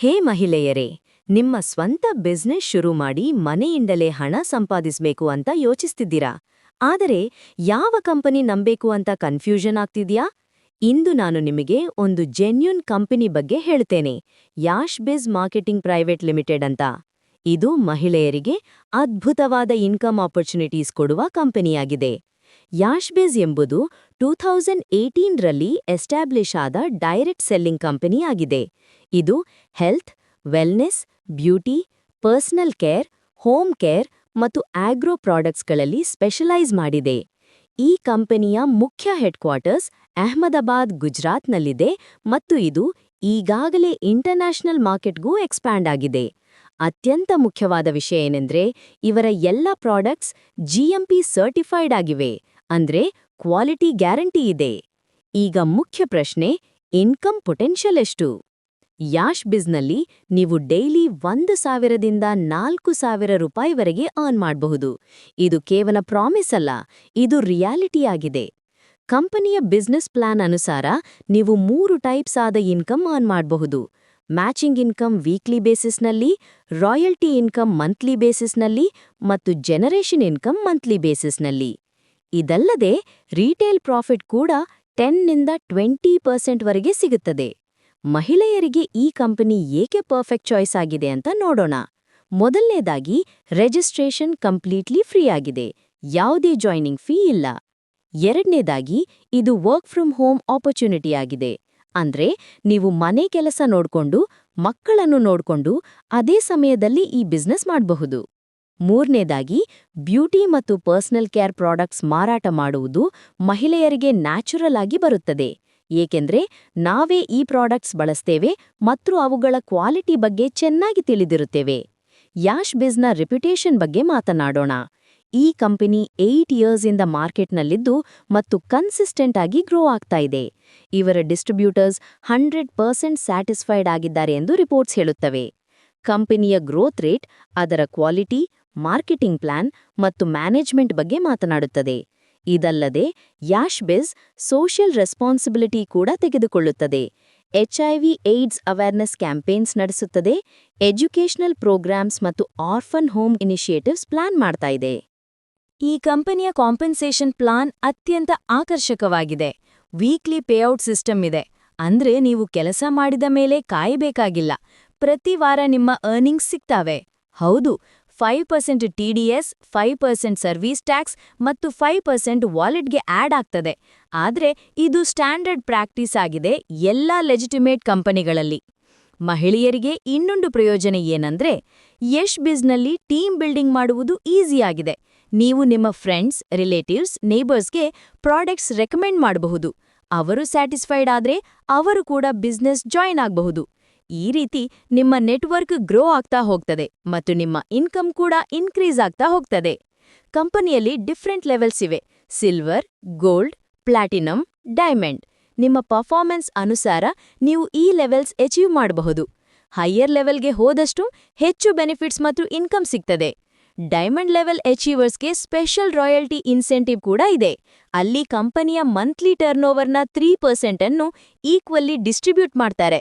ಹೇ ಮಹಿಳೆಯರೇ, ನಿಮ್ಮ ಸ್ವಂತ ಬಿಸ್ನೆಸ್ ಶುರು ಮಾಡಿ ಮನೆಯಿಂದಲೇ ಹಣ ಸಂಪಾದಿಸಬೇಕು ಅಂತ ಯೋಚಿಸ್ತಿದ್ದೀರಾ? ಆದರೆ ಯಾವ ಕಂಪನಿ ನಂಬೇಕು ಅಂತ ಕನ್ಫ್ಯೂಷನ್ ಆಗ್ತಿದ್ಯಾ? ಇಂದು ನಾನು ನಿಮಗೆ ಒಂದು ಜೆನ್ಯೂನ್ ಕಂಪನಿ ಬಗ್ಗೆ ಹೇಳ್ತೇನೆ, ಯಾಶ್ ಬಿಸ್ ಮಾರ್ಕೆಟಿಂಗ್ ಪ್ರೈವೇಟ್ ಲಿಮಿಟೆಡ್ ಅಂತ. ಇದು ಮಹಿಳೆಯರಿಗೆ ಅದ್ಭುತವಾದ ಇನ್ಕಮ್ ಆಪರ್ಚುನಿಟೀಸ್ ಕೊಡುವ ಕಂಪನಿಯಾಗಿದೆ. ಯಾಶ್ಬೇಸ್ ಎಂಬುದು ಟೂ ಥೌಸಂಡ್ ಏಯ್ಟೀನ್ರಲ್ಲಿ ಎಸ್ಟಾಬ್ಲಿಷ್ ಆದ ಡೈರೆಕ್ಟ್ ಸೆಲ್ಲಿಂಗ್ ಕಂಪನಿಯಾಗಿದೆ ಇದು health, wellness, beauty, personal care, home care ಮತ್ತು ಆಗ್ರೋ ಪ್ರಾಡಕ್ಟ್ಸ್ಗಳಲ್ಲಿ ಸ್ಪೆಷಲೈಸ್ ಮಾಡಿದೆ. ಈ ಕಂಪನಿಯ ಮುಖ್ಯ ಹೆಡ್ಕ್ವಾರ್ಟರ್ಸ್ ಅಹಮದಾಬಾದ್, ಗುಜರಾತ್ನಲ್ಲಿದೆ ಮತ್ತು ಇದು ಈಗಾಗಲೇ ಇಂಟರ್ನ್ಯಾಷನಲ್ ಮಾರ್ಕೆಟ್ಗೂ ಎಕ್ಸ್ಪ್ಯಾಂಡ್ ಆಗಿದೆ. ಅತ್ಯಂತ ಮುಖ್ಯವಾದ ವಿಷಯ ಏನೆಂದರೆ, ಇವರ ಎಲ್ಲ ಪ್ರಾಡಕ್ಟ್ಸ್ ಜಿಎಂಪಿ ಸರ್ಟಿಫೈಡ್ ಆಗಿವೆ. ಅಂದ್ರೆ ಕ್ವಾಲಿಟಿ ಗ್ಯಾರಂಟಿ ಇದೆ. ಈಗ ಮುಖ್ಯ ಪ್ರಶ್ನೆ, ಇನ್ಕಮ್ ಪೊಟೆನ್ಷಿಯಲ್ ಎಷ್ಟು? ಯಾಶ್ ಬಿಸ್ನಲ್ಲಿ ನೀವು ಡೈಲಿ ಒಂದು ಸಾವಿರದಿಂದ ನಾಲ್ಕು ಸಾವಿರ ರೂಪಾಯಿವರೆಗೆ ಅರ್ನ್ ಮಾಡಬಹುದು. ಇದು ಕೇವಲ ಪ್ರಾಮಿಸ್ ಅಲ್ಲ, ಇದು ರಿಯಾಲಿಟಿ ಆಗಿದೆ. ಕಂಪನಿಯ ಬಿಸ್ನೆಸ್ ಪ್ಲಾನ್ ಅನುಸಾರ ನೀವು ಮೂರು ಟೈಪ್ಸ್ ಆದ ಇನ್ಕಮ್ ಅರ್ನ್ ಮಾಡಬಹುದು. ಮ್ಯಾಚಿಂಗ್ ಇನ್ಕಮ್ ವೀಕ್ಲಿ ಬೇಸಿಸ್ನಲ್ಲಿ, ರಾಯಲ್ಟಿ ಇನ್ಕಮ್ ಮಂತ್ಲಿ ಬೇಸಿಸ್ನಲ್ಲಿ ಮತ್ತು ಜನರೇಷನ್ ಇನ್ಕಮ್ ಮಂತ್ಲಿ ಬೇಸಿಸ್ನಲ್ಲಿ. ಇದಲ್ಲದೆ ರೀಟೇಲ್ ಪ್ರಾಫಿಟ್ ಕೂಡ ಟೆನ್ನಿಂದ ಟ್ವೆಂಟಿ ಪರ್ಸೆಂಟ್ವರೆಗೆ ಸಿಗುತ್ತದೆ. ಮಹಿಳೆಯರಿಗೆ ಈ ಕಂಪನಿ ಏಕೆ ಪರ್ಫೆಕ್ಟ್ ಚಾಯ್ಸ್ ಆಗಿದೆ ಅಂತ ನೋಡೋಣ. ಮೊದಲನೇದಾಗಿ ರಿಜಿಸ್ಟ್ರೇಷನ್ ಕಂಪ್ಲೀಟ್ಲಿ ಫ್ರೀ ಆಗಿದೆ. ಯಾವುದೇ ಜಾಯ್ನಿಂಗ್ ಫೀ ಇಲ್ಲ. ಎರಡನೇದಾಗಿ, ಇದು ವರ್ಕ್ ಫ್ರಮ್ ಹೋಮ್ ಆಪರ್ಚುನಿಟಿ ಆಗಿದೆ. ಅಂದ್ರೆ, ನೀವು ಮನೆ ಕೆಲಸ ನೋಡ್ಕೊಂಡು, ಮಕ್ಕಳನ್ನು ನೋಡ್ಕೊಂಡು, ಅದೇ ಸಮಯದಲ್ಲಿ ಈ ಬಿಸ್ನೆಸ್ ಮಾಡಬಹುದು. ಮೂರನೇದಾಗಿ, ಬ್ಯೂಟಿ ಮತ್ತು ಪರ್ಸನಲ್ ಕೇರ್ ಪ್ರಾಡಕ್ಟ್ಸ್ ಮಾರಾಟ ಮಾಡುವುದು ಮಹಿಳೆಯರಿಗೆ ನ್ಯಾಚುರಲ್ ಆಗಿ ಬರುತ್ತದೆ. ಏಕೆಂದ್ರೆ, ನಾವೇ ಈ ಪ್ರಾಡಕ್ಟ್ಸ್ ಬಳಸ್ತೇವೆ ಮತ್ತು ಅವುಗಳ ಕ್ವಾಲಿಟಿ ಬಗ್ಗೆ ಚೆನ್ನಾಗಿ ತಿಳಿದಿರುತ್ತೇವೆ. ಯಾಶ್ ಬಿಸ್ನ ರೆಪ್ಯುಟೇಷನ್ ಬಗ್ಗೆ ಮಾತನಾಡೋಣ. ಈ ಕಂಪನಿ ಏಯ್ಟ್ ಇಯರ್ಸಿಂದ ಮಾರ್ಕೆಟ್ನಲ್ಲಿದ್ದು ಮತ್ತು ಕನ್ಸಿಸ್ಟೆಂಟ್ ಆಗಿ ಗ್ರೋ ಆಗ್ತಾ ಇದೆ. ಇವರ ಡಿಸ್ಟ್ರಿಬ್ಯೂಟರ್ಸ್ ಹಂಡ್ರೆಡ್ ಪರ್ಸೆಂಟ್ ಸ್ಯಾಟಿಸ್ಫೈಡ್ ಆಗಿದ್ದಾರೆ ಎಂದು ರಿಪೋರ್ಟ್ಸ್ ಹೇಳುತ್ತವೆ. ಕಂಪನಿಯ ಗ್ರೋತ್ ರೇಟ್, ಅದರ ಕ್ವಾಲಿಟಿ, ಮಾರ್ಕೆಟಿಂಗ್ ಪ್ಲಾನ್ ಮತ್ತು ಮ್ಯಾನೇಜ್ಮೆಂಟ್ ಬಗ್ಗೆ ಮಾತನಾಡುತ್ತದೆ. ಇದಲ್ಲದೆ, ಯಾಶ್ ಸೋಷಿಯಲ್ ರೆಸ್ಪಾನ್ಸಿಬಿಲಿಟಿ ಕೂಡ ತೆಗೆದುಕೊಳ್ಳುತ್ತದೆ. ಎಚ್ಐವಿ ಏಡ್ಸ್ ಅವೇರ್ನೆಸ್ ಕ್ಯಾಂಪೇನ್ಸ್ ನಡೆಸುತ್ತದೆ, ಎಜುಕೇಷನಲ್ ಪ್ರೋಗ್ರಾಮ್ಸ್ ಮತ್ತು ಆರ್ಫನ್ ಹೋಮ್ ಇನಿಷಿಯೇಟಿವ್ಸ್ ಪ್ಲಾನ್ ಮಾಡ್ತಾ ಇದೆ. ಈ ಕಂಪನಿಯ ಕಾಂಪೆನ್ಸೇಷನ್ ಪ್ಲಾನ್ ಅತ್ಯಂತ ಆಕರ್ಷಕವಾಗಿದೆ. ವೀಕ್ಲಿ ಪೇಔಟ್ ಸಿಸ್ಟಮ್ ಇದೆ. ಅಂದ್ರೆ ನೀವು ಕೆಲಸ ಮಾಡಿದ ಮೇಲೆ ಕಾಯಬೇಕಾಗಿಲ್ಲ. ಪ್ರತಿ ವಾರ ನಿಮ್ಮ ಅರ್ನಿಂಗ್ಸ್ ಸಿಗ್ತಾವೆ. ಹೌದು five percent T D S five percent service tax ಮತ್ತು ಫೈವ್ ಪರ್ಸೆಂಟ್ ವಾಲೆಟ್ಗೆ ಆ್ಯಡ್ ಆಗ್ತದೆ. ಆದ್ರೆ ಇದು ಸ್ಟ್ಯಾಂಡರ್ಡ್ ಪ್ರಾಕ್ಟೀಸ್ ಆಗಿದೆ ಎಲ್ಲಾ ಲೆಜಿಟಿಮೇಟ್ ಕಂಪನಿಗಳಲ್ಲಿ. ಮಹಿಳೆಯರಿಗೆ ಇನ್ನೊಂದು ಪ್ರಯೋಜನ ಏನಂದ್ರೆ, ಯಶ್ ಬಿಸ್ನಲ್ಲಿ ಟೀಮ್ ಬಿಲ್ಡಿಂಗ್ ಮಾಡುವುದು ಈಸಿಯಾಗಿದೆ ನೀವು ನಿಮ್ಮ ಫ್ರೆಂಡ್ಸ್ ರಿಲೇಟಿವ್ಸ್ ನೇಬರ್ಸ್ಗೆ ಪ್ರಾಡಕ್ಟ್ಸ್ ರೆಕಮೆಂಡ್ ಮಾಡಬಹುದು. ಅವರು ಸ್ಯಾಟಿಸ್ಫೈಡ್ ಆದ್ರೆ ಅವರು ಕೂಡ ಬಿಸ್ನೆಸ್ ಜಾಯಿನ್ ಆಗಬಹುದು. ಈ ರೀತಿ ನಿಮ್ಮ ನೆಟ್ವರ್ಕ್ ಗ್ರೋ ಆಗ್ತಾ ಹೋಗ್ತದೆ ಮತ್ತು ನಿಮ್ಮ ಇನ್ಕಮ್ ಕೂಡ ಇನ್ಕ್ರೀಸ್ ಆಗ್ತಾ ಹೋಗ್ತದೆ. ಕಂಪನಿಯಲ್ಲಿ ಡಿಫ್ರೆಂಟ್ ಲೆವೆಲ್ಸ್ ಇವೆ. Silver, gold platinum diamond. ನಿಮ್ಮ ಪರ್ಫಾರ್ಮೆನ್ಸ್ ಅನುಸಾರ ನೀವು ಈ ಲೆವೆಲ್ಸ್ ಅಚೀವ್ ಮಾಡಬಹುದು. ಹೈಯರ್ ಲೆವೆಲ್ಗೆ ಹೋದಷ್ಟು ಹೆಚ್ಚು ಬೆನಿಫಿಟ್ಸ್ ಮತ್ತು ಇನ್ಕಮ್ ಸಿಗ್ತದೆ. ಡೈಮಂಡ್ ಲೆವೆಲ್ ಅಚೀವರ್ಸ್ಗೆ ಸ್ಪೆಷಲ್ ರಾಯಲ್ಟಿ ಇನ್ಸೆಂಟಿವ್ ಕೂಡ ಇದೆ. ಅಲ್ಲಿ ಕಂಪನಿಯ ಮಂತ್ಲಿ ಟರ್ನ್ ಓವರ್ನ ತ್ರೀ ಪರ್ಸೆಂಟನ್ನು ಈಕ್ವಲ್ಲಿ ಡಿಸ್ಟ್ರಿಬ್ಯೂಟ್ ಮಾಡ್ತಾರೆ.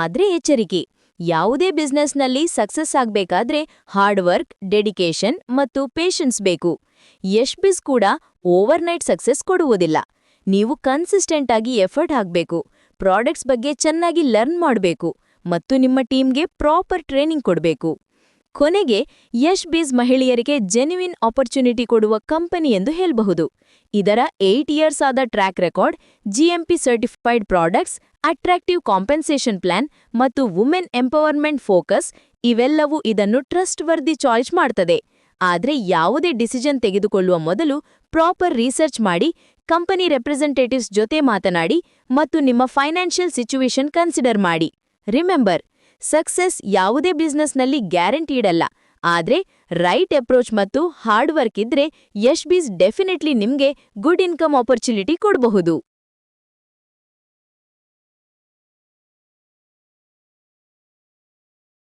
ಆದ್ರೆ ಎಚ್ಚರಿಕೆ. ಯಾವುದೇ ಬಿಸ್ನೆಸ್ನಲ್ಲಿ ಸಕ್ಸಸ್ ಆಗ್ಬೇಕಾದ್ರೆ ಹಾರ್ಡ್ ವರ್ಕ್ ಡೆಡಿಕೇಶನ್ ಮತ್ತು ಪೇಷನ್ಸ್ ಬೇಕು. ಯಶ್ ಬಿಸ್ ಕೂಡ ಓವರ್ನೈಟ್ ಸಕ್ಸಸ್ ಕೊಡುವುದಿಲ್ಲ. ನೀವು ಕನ್ಸಿಸ್ಟೆಂಟ್ ಆಗಿ ಎಫರ್ಟ್ ಹಾಕಬೇಕು. ಪ್ರಾಡಕ್ಟ್ಸ್ ಬಗ್ಗೆ ಚೆನ್ನಾಗಿ ಲರ್ನ್ ಮಾಡಬೇಕು ಮತ್ತು ನಿಮ್ಮ ಟೀಮ್ಗೆ ಪ್ರಾಪರ್ ಟ್ರೈನಿಂಗ್ ಕೊಡಬೇಕು. ಕೊನೆಗೆ ಯಶ್ ಬೀಸ್ ಮಹಿಳೆಯರಿಗೆ ಜೆನ್ಯುವಿನ್ ಆಪರ್ಚುನಿಟಿ ಕೊಡುವ ಕಂಪನಿ ಎಂದು ಹೇಳಬಹುದು. ಇದರ ಏಟ್ ಇಯರ್ಸ್ ಆದ track record GMP certified products attractive compensation plan ಮತ್ತು ವುಮೆನ್ ಎಂಪವರ್ಮೆಂಟ್ ಫೋಕಸ್ ಇವೆಲ್ಲವೂ ಇದನ್ನು ಟ್ರಸ್ಟ್ ವರ್ದಿ ಚಾಯ್ಸ್ ಮಾಡ್ತದೆ. ಆದರೆ ಯಾವುದೇ ಡಿಸಿಷನ್ ತೆಗೆದುಕೊಳ್ಳುವ ಮೊದಲು ಪ್ರಾಪರ್ ರಿಸರ್ಚ್ ಮಾಡಿ ಕಂಪನಿ ರೆಪ್ರೆಸೆಂಟೇಟಿವ್ಸ್ ಜೊತೆ ಮಾತನಾಡಿ ಮತ್ತು ನಿಮ್ಮ ಫೈನಾನ್ಷಿಯಲ್ ಸಿಚುವೇಶನ್ ಕನ್ಸಿಡರ್ ಮಾಡಿ. ರಿಮೆಂಬರ್ ಸಕ್ಸೆಸ್ ಯಾವುದೇ ಬಿಸ್ನೆಸ್ನಲ್ಲಿ ಗ್ಯಾರಂಟಿ ಇಡಲ್ಲ ಆದ್ರೆ ರೈಟ್ ಅಪ್ರೋಚ್ ಮತ್ತು ಹಾರ್ಡ್ ವರ್ಕ್ ಇದ್ರೆ ಯಶ್ ಬೀಸ್ ಡೆಫಿನೆಟ್ಲಿ ನಿಮ್ಗೆ ಗುಡ್ ಇನ್ಕಮ್ ಆಪರ್ಚುನಿಟಿ ಕೊಡಬಹುದು.